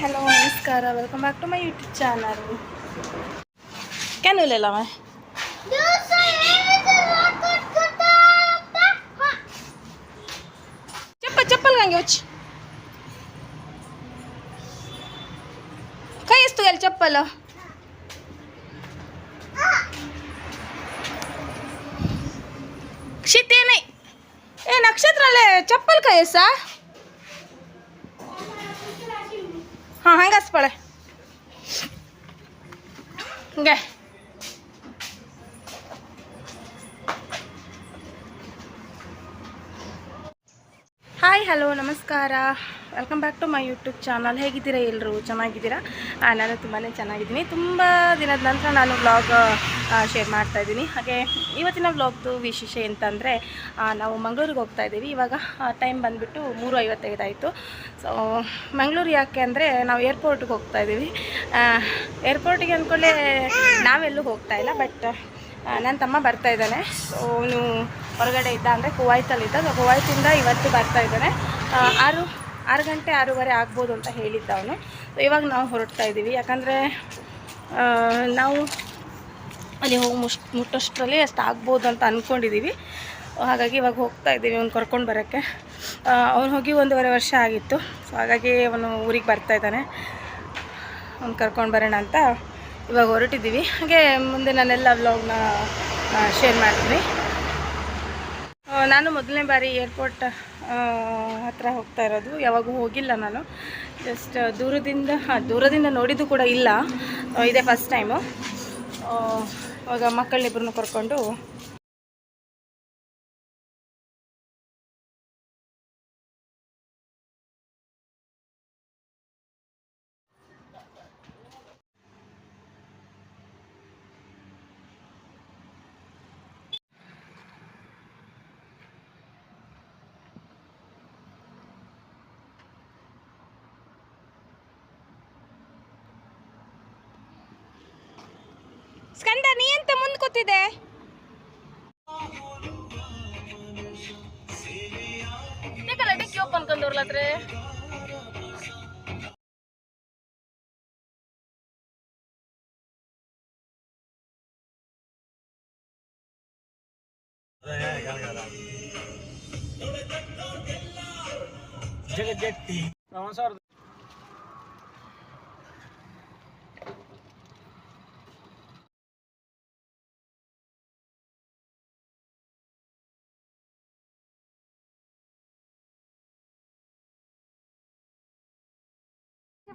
Hello नमस्कार. Welcome back to म यूट्यूबच्या आणार मी can उलेला मग चप्पल चप्पल काय घ्यायची काय अस तू घ्यायला चप्पल? क्षिती नाही। ए नक्षत्राला चप्पल काय सा ಹಾಂ ಹಂಗಸ್ಬಳೆ ಹಿಂಗೆ ಹಲೋ, ನಮಸ್ಕಾರ. Welcome back to my YouTube channel ಹೇಗಿದ್ದೀರಾ ಎಲ್ಲರೂ ಚೆನ್ನಾಗಿದ್ದೀರಾ? ನಾನು ತುಂಬಾ ಚೆನ್ನಾಗಿದ್ದೀನಿ. ತುಂಬ ದಿನದ ನಂತರ ನಾನು ವ್ಲಾಗ್ ಶೇರ್ ಮಾಡ್ತಾ ಇದ್ದೀನಿ. ಹಾಗೆ ಇವತ್ತಿನ ವ್ಲಾಗ್ದು ವಿಶೇಷ ಎಂತಂದರೆ ನಾವು ಮಂಗಳೂರಿಗೆ ಹೋಗ್ತಾ ಇದ್ದೀವಿ. ಇವಾಗ ಟೈಮ್ ಬಂದುಬಿಟ್ಟು ಮೂರು ಐವತ್ತೈದು ಆಯಿತು. ಸೊ ಮಂಗಳೂರು ಯಾಕೆ ಅಂದರೆ, ನಾವು ಏರ್ಪೋರ್ಟ್ಗೆ ಹೋಗ್ತಾ ಇದ್ದೀವಿ. ಏರ್ಪೋರ್ಟಿಗೆ ಅಂದ್ಕೊಳ್ಳೆ ನಾವೆಲ್ಲೂ ಹೋಗ್ತಾ ಇಲ್ಲ ಬಟ್ ನನ್ನ ತಮ್ಮ ಬರ್ತಾ ಇದ್ದಾನೆ. ಸೊ ಅವನು ಹೊರಗಡೆ ಇದ್ದ ಅಂದರೆ ಕುವೈತಲ್ಲಿದ್ದ. ಸೊ ಕುವೈತಿಂದ ಇವತ್ತು ಬರ್ತಾ ಇದ್ದಾನೆ. ಆರು ಆರು ಗಂಟೆ ಆರೂವರೆ ಆಗ್ಬೋದು ಅಂತ ಹೇಳಿದ್ದ ಅವನು. ಸೊ ಇವಾಗ ನಾವು ಹೊರಡ್ತಾ ಇದ್ದೀವಿ. ಯಾಕಂದರೆ ನಾವು ಅಲ್ಲಿ ಹೋಗಿ ಮುಷ್ ಮುಟ್ಟೋಷ್ಟರಲ್ಲಿ ಅಷ್ಟು ಆಗ್ಬೋದು ಅಂತ ಅಂದ್ಕೊಂಡಿದ್ದೀವಿ ಹಾಗಾಗಿ ಇವಾಗ ಹೋಗ್ತಾ ಇದ್ದೀವಿ ಅವ್ನು ಕರ್ಕೊಂಡು ಬರೋಕ್ಕೆ. ಅವ್ನು ಹೋಗಿ ಒಂದೂವರೆ ವರ್ಷ ಆಗಿತ್ತು. ಸೊ ಹಾಗಾಗಿ ಅವನು ಊರಿಗೆ ಬರ್ತಾ ಇದ್ದಾನೆ. ಅವ್ನು ಕರ್ಕೊಂಡು ಬರೋಣ ಅಂತ ಇವಾಗ ಹೊರಟಿದ್ದೀವಿ. ಹಾಗೆ ಮುಂದೆ ನಾನೆಲ್ಲ ವ್ಲಾಗ್ನ ಶೇರ್ ಮಾಡ್ತೀನಿ. ನಾನು ಮೊದಲನೇ ಬಾರಿ ಏರ್ಪೋರ್ಟ್ ಹತ್ರ ಹೋಗ್ತಾ ಇರೋದು. ಯಾವಾಗೂ ಹೋಗಿಲ್ಲ ನಾನು. ಜಸ್ಟ್ ದೂರದಿಂದ ದೂರದಿಂದ ನೋಡಿದ್ದು ಕೂಡ ಇಲ್ಲ. ಇದೇ ಫಸ್ಟ್ ಟೈಮು ಇವಾಗ ಮಕ್ಕಳಿಬ್ಬರನ್ನು ಕರ್ಕೊಂಡು ಸ್ಕಂದ ನೀ ಎಂತ ಮುಂದೆ ಕೂತಿದೆ ಜಗಜಟ್ಟಿ ಡಿಕ್ಕಿ ಓಪನ್ ಜಗಜ್ಜಟ್ಟಿ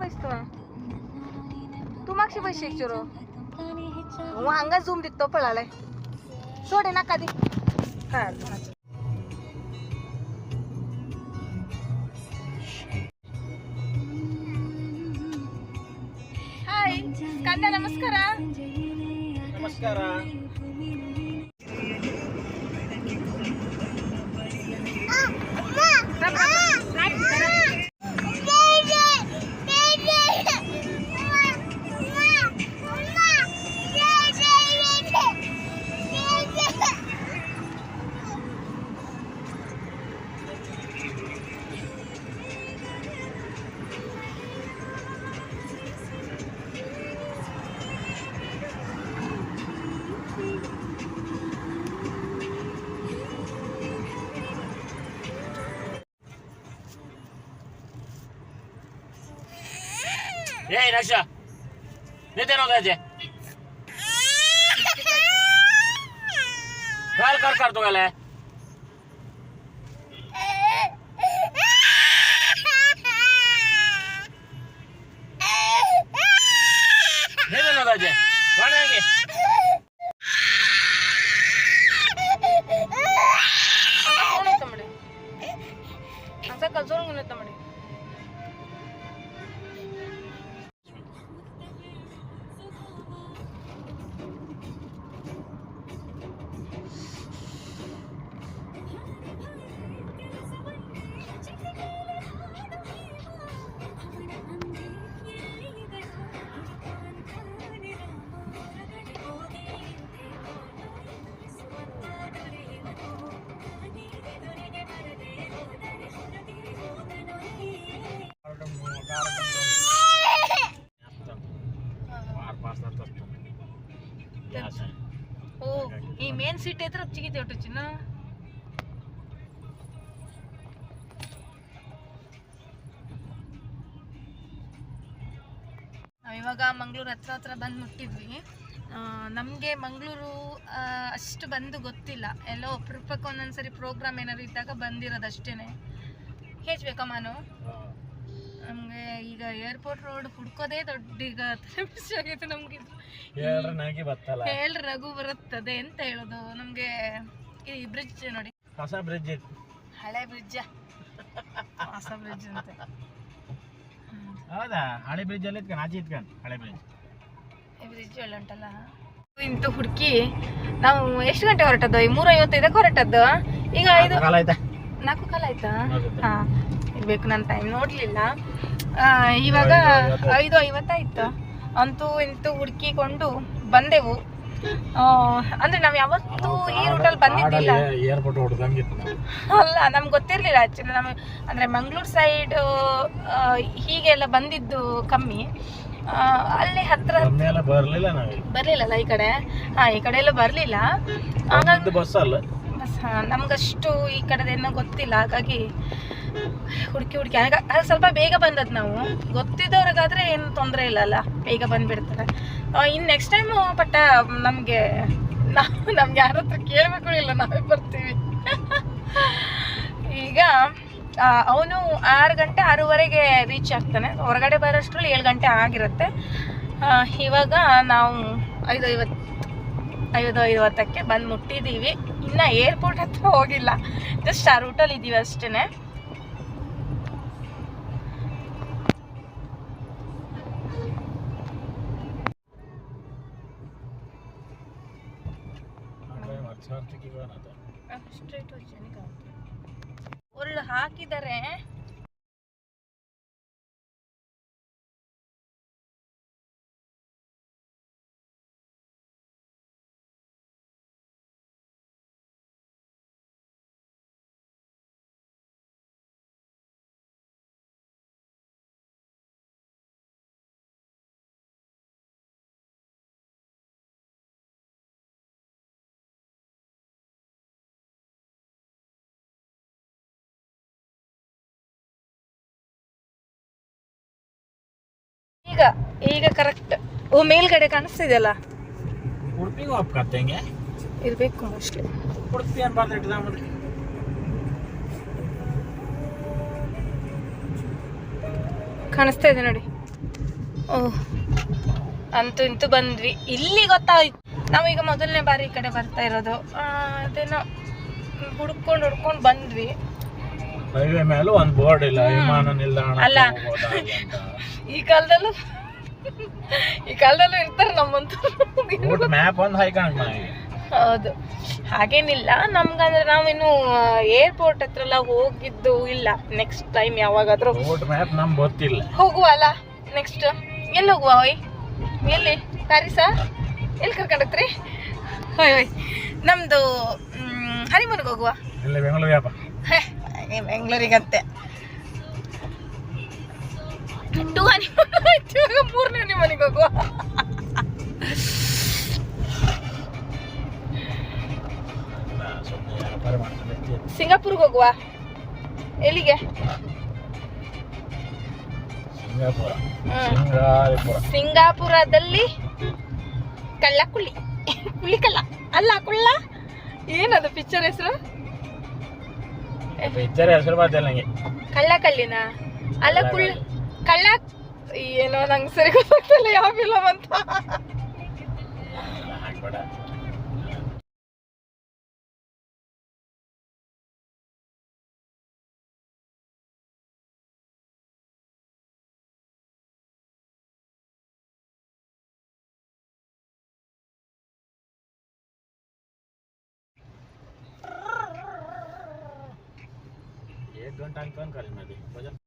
बसतो तू. मागशी बसशी चोर. वांगा झूम दितो पळालाय. सोडे ना कधी हाय. कांदा नमस्कार. नमस्कार. Hey aşağı. Neden o gece? काल कर करतो गेलाय ಮೇನ್ ಸೀಟ್ ಹತ್ರ ಚಿಗಿತೆ ಒಟ್ಟು ಚಿನ್ನ? ನಾವಿವಾಗ ಮಂಗಳೂರು ಹತ್ರ ಹತ್ರ ಬಂದು ಮುಟ್ಟಿದ್ವಿ. ನಮಗೆ ಮಂಗಳೂರು ಅಷ್ಟು ಬಂದು ಗೊತ್ತಿಲ್ಲ. ಎಲ್ಲೋ ಅಪರೂಪಕ್ಕೆ ಒಂದೊಂದ್ಸರಿ ಪ್ರೋಗ್ರಾಮ್ ಏನಾದ್ರು ಇದ್ದಾಗ ಬಂದಿರೋದು ಅಷ್ಟೇನೆ. ಹೇಳ್ಬೇಕಾ ಮಾನು? ನಮಗೆ ಈಗ ಏರ್ಪೋರ್ಟ್ ರೋಡ್ ಹುಡ್ಕೋದೇ ದೊಡ್ಡ ಈಗ ಆಗಿತ್ತು ನಮಗಿದು. ಹೇಳ್ರೆ ನನಗೆ ಬತ್ತಲ್ಲ. ಹೇಳ್ರಿ ನಗು ಬರುತ್ತದೆ ಅಂತ ಹೇಳೋದು. ನಮ್ಗೆ ಈ ಬ್ರಿಡ್ಜ್ ನೋಡಿ. ಹೊಸ ಬ್ರಿಡ್ಜ್ ಹಳೆ ಬ್ರಿಡ್ಜ್ ಹೊಸ ಬ್ರಿಡ್ಜ್ ಅಂತ. ಹೌದಾ? ಹಳೆ ಬ್ರಿಡ್ಜ್ ಅಲ್ಲಿ ಇತ್ಕೊಂಡು ಆಚೆ ಇತ್ಕೊಂಡು ಹಳೆ ಬ್ರಿಡ್ಜ್ ಈ ಬ್ರಿಡ್ಜ್ ಒಳ್ಳೆ ಉಂಟಲ್ಲ. ಇಂತು ಹುಡುಕಿ ನಾವು ಎಷ್ಟು ಗಂಟೆ ಹೊರಟದ್ದು? ಈ ಮೂರ ಐವತ್ತೈದಕ್ಕೆ ಹೊರಟದ್ದು? ಈಗ ಐದು ಕಾಲ ಆಯ್ತಾ? ನಾಲ್ಕು ಕಾಲ ಆಯ್ತಾ. ಹಾ ಇರ್ಬೇಕು ನಾನು ಟೈಮ್ ನೋಡ್ಲಿಲ್ಲ. ಇವಾಗ ಐದು ಐವತ್ತಾಯ್ತು. ಅಂತೂ ಇಂತೂ ಹುಡುಕಿಕೊಂಡು ಬಂದೆವು. ಅಂದ್ರೆ ನಾವ್ ಯಾವತ್ತೂ ಈ ರೂಟಲ್ಲಿ ಬಂದಿದ್ದಿಲ್ಲ. ಅಲ್ಲ ನಮ್ಗೆ ಗೊತ್ತಿರ್ಲಿಲ್ಲ ಆಕ್ಚುಲಿ ನಮ್ ಅಂದ್ರೆ ಮಂಗ್ಳೂರ್ ಸೈಡ್ ಹೀಗೆಲ್ಲ ಬಂದಿದ್ದು ಕಮ್ಮಿ. ಅಲ್ಲಿ ಹತ್ರ ಬರ್ಲಿಲ್ಲಲ್ಲ ಈ ಕಡೆ? ಹಾ ಈ ಕಡೆ ಎಲ್ಲ ಬರ್ಲಿಲ್ಲ. ನಮ್ಗಷ್ಟು ಈ ಕಡೆದೇನೋ ಗೊತ್ತಿಲ್ಲ. ಹಾಗಾಗಿ ಹುಡುಕಿ ಹುಡುಕಿ. ಅದು ಸ್ವಲ್ಪ ಬೇಗ ಬಂದದ್ದು ನಾವು. ಗೊತ್ತಿದ್ದವ್ರಿಗಾದ್ರೆ ಏನು ತೊಂದರೆ ಇಲ್ಲ ಅಲ್ಲ ಬೇಗ ಬಂದ್ಬಿಡ್ತಾರೆ. ಇನ್ನು ನೆಕ್ಸ್ಟ್ ಟೈಮು ಪಟ್ಟ ನಮಗೆ ನಾವು ನಮ್ಗೆ ಯಾರ ಹತ್ರ ಕೇಳಬೇಕು ಇಲ್ಲ, ನಾವೇ ಬರ್ತೀವಿ. ಈಗ ಅವನು ಆರು ಗಂಟೆ ಆರೂವರೆಗೆ ರೀಚ್ ಆಗ್ತಾನೆ. ಹೊರಗಡೆ ಬರೋಷ್ಟ್ರಲ್ಲಿ ಏಳು ಗಂಟೆ ಆಗಿರುತ್ತೆ. ಇವಾಗ ನಾವು ಐದು ಐವತ್ತು ಐದು ಐವತ್ತಕ್ಕೆ ಬಂದು ಮುಟ್ಟಿದ್ದೀವಿ ಇನ್ನು ಏರ್ಪೋರ್ಟ್ ಹತ್ರ ಹೋಗಿಲ್ಲ. ಜಸ್ಟ್ ಆ ರೂಟಲ್ಲಿ ಇದ್ದೀವಿ ಅಷ್ಟೇ ಒಳ್ಳೆ ಹಾಕಿದ್ದಾರೆ ಈಗ ಈಗ ಕರೆಕ್ಟ್ ಓ ಮೇಲ್ಗಡೆ ಕಾಣಿಸ್ತಿದೆಯಲ್ಲ? ಉಡುಪಿಗೂ ಹೋಗ್ಕತ್ತೆ ಕತ್ತೆಂಗೆ ಇರಬೇಕು ಮೋಸ್ಟ್ಲಿ ಉಡುಪಿ ಅನ್ಬಾರ್ದು ಮತ್ತೆ ಕಾಣಿಸ್ತಾ ಇದೆ ನೋಡಿ. ಓ ಅಂತೂ ಇಂತೂ ಬಂದ್ವಿ. ಇಲ್ಲಿ ಗೊತ್ತಾಯ್ತು. ನಾವೀಗ ಮೊದಲನೇ ಬಾರಿ ಈ ಕಡೆ ಬರ್ತಾ ಇರೋದು. ಅದೇನೋ ಹುಡ್ಕೊಂಡು ಹುಡ್ಕೊಂಡು ಬಂದ್ವಿ. ಹೈವೇ ಮೇಲೂ ಒಂದು ಬೋರ್ಡ್ ಇಲ್ಲ ವಿಮಾನ ನಿಲ್ದಾಣ ಅಲ್ಲ. ಈ ಕಾಲದಲ್ಲೂ ಈ ಕಾಲದಲ್ಲೂ ಇರ್ತಾರೆ ನಮ್ಮಂತೂ. ಮ್ಯಾಪ್ ಒಂದು ಹಾಯ್ಕೊಂಡು ಹೌದು. ಹಾಗೇನಿಲ್ಲ. ನಮ್ಗಂದ್ರೆ ನಾವಿನ್ನು ಏರ್ಪೋರ್ಟ್ ಹತ್ರ ಎಲ್ಲ ಹೋಗಿದ್ದು ಇಲ್ಲ. ನೆಕ್ಸ್ಟ್ ಟೈಮ್ ಯಾವಾಗಾದ್ರೂ ಮ್ಯಾಪ್ ನಮ್ಗೆ ಗೊತ್ತಿಲ್ಲ. ಹೋಗುವ ಅಲ್ಲ ನೆಕ್ಸ್ಟ್ ಎಲ್ಲಿ ಹೋಗುವ ಹೋಯ್? ಎಲ್ಲಿ? ಪ್ಯಾರಿಸಾ? ಎಲ್ಲಿ ಕರ್ಕೊಂಡೋಗ್ತೀರಿ ಹೋಯ್ ಹೋಯ್. ನಮ್ದು ಹನಿಮೂನಿಗೆ ಹೋಗುವ. ಬೆಂಗಳೂರಿಗಂತೆ. ಟು ಹನಿ ಮೂರನೇ ಹೋಗುವ. ಸುಮ್ಮನೆ ವ್ಯಾಪಾರ ಮಾಡ್ತಾರೆ ಸಿಂಗಾಪುರ್ಗೆ ಹೋಗುವ. ಎಲ್ಲಿಗೆ? ಸಿಂಗಾಪುರದಲ್ಲಿ ಕಳ್ಳ ಕುಳ್ಳಿ ಕುಳ್ಳಿ ಕಳ್ಳ ಅಲ್ಲ ಕುಳ್ಳ? ಏನದು ಪಿಕ್ಚರ್ ಹೆಸರು? ಪಿಕ್ಚರ್ ಹೆಸರು ಕಳ್ಳ ಕಳ್ಳಿನ ಅಲ್ಲ ಕುಳ್ಳ ಕಳ್ಳ ಏನೋ ನಂಗೆ ಸರಿ ಗೊತ್ತಾಗ್ತಿಲ್ಲ ಯಾವ ಫಿಲಮ್ ಅಂತ ಹಾಕ್ಬೇಡ एक घंटा अंकन करें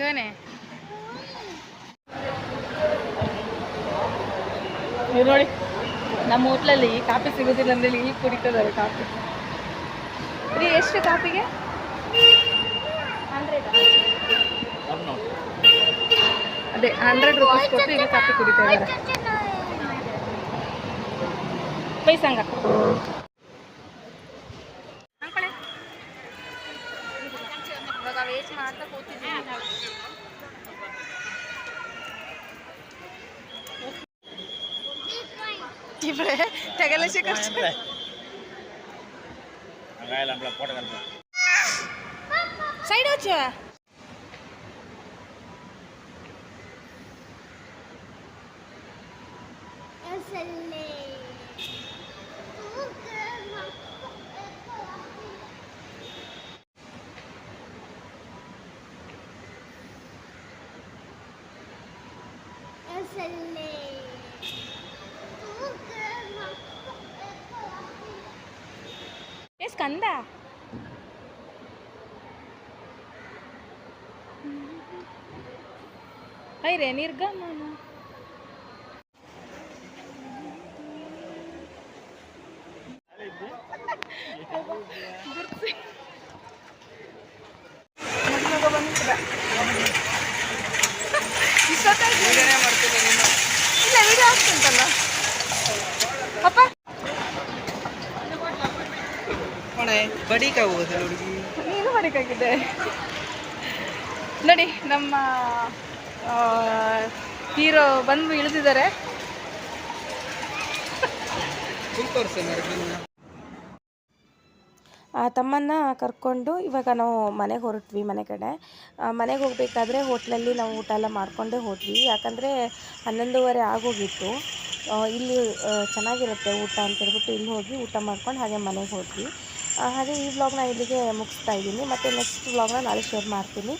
કોને ನೀವು ನೋಡಿ ನಮ್ಮ ಹೋಟ್ಲಲ್ಲಿ ಕಾಫಿ ಸಿಗೋದಿಲ್ಲ ಅಂದ್ರೆ ಇಲ್ಲಿ ಕುಡಿತದಲ್ಲ ಕಾಫಿ. ರೀ ಎಷ್ಟು ಕಾಫಿಗೆ? ಅದೇ ಹಂಡ್ರೆಡ್ ರುಪೀಸ್ ಕೊಟ್ಟು ಇಲ್ಲಿ ಕಾಫಿ ಕುಡಿತಾ ಇದ್ದಾರೆ. ಪೈಸಂಗ. ಇವಾಗ ವೇಸ್ಟ್ ಮಾಡ್ತಾ ಕೂತಿದ್ದೀನಿ ಇವ್ರೆ ತೆಗಲೇಸಿ ಖರ್ಚು ಸೈಡ್ ಹಚ್ಚ ಎಸ್ ಕಂದ? ಐರೆ ನಿರ್ಗಮನ. ಇಲ್ಲ ವಿಡಿಯೋ ಆಗ್ತಂತಲ್ಲ ಅಪ್ಪ? ಹುಡುಗಿ ನೀನು ಮಾಡಬೇಕಾಗಿದೆ ನೋಡಿ ನಮ್ಮ ಹೀರೋ ಬಂದು ಇಳಿದಿದ್ದಾರೆ. ತಮ್ಮನ್ನ ಕರ್ಕೊಂಡು ಇವಾಗ ನಾವು ಮನೆಗೆ ಹೊರಟ್ವಿ ಮನೆ ಕಡೆ. ಮನೆಗೆ ಹೋಗಬೇಕಾದ್ರೆ ಹೋಟ್ಲಲ್ಲಿ ನಾವು ಊಟ ಎಲ್ಲ ಮಾಡಿಕೊಂಡೇ ಹೋದ್ವಿ. ಯಾಕಂದರೆ ಹನ್ನೊಂದುವರೆ ಆಗೋಗಿತ್ತು. ಇಲ್ಲಿ ಚೆನ್ನಾಗಿರುತ್ತೆ ಊಟ ಅಂತ ಹೇಳ್ಬಿಟ್ಟು ಇಲ್ಲಿ ಹೋಗಿ ಊಟ ಮಾಡ್ಕೊಂಡು ಹಾಗೆ ಮನೆಗೆ ಹೋದ್ವಿ. ಹಾಗೆ ಈ ವ್ಲಾಗ್ನ ಇಲ್ಲಿಗೆ ಮುಗಿಸ್ತಾ ಇದ್ದೀನಿ. ಮತ್ತು ನೆಕ್ಸ್ಟ್ ವ್ಲಾಗ್ನ ನಾಳೆ ಶೇರ್ ಮಾಡ್ತೀನಿ.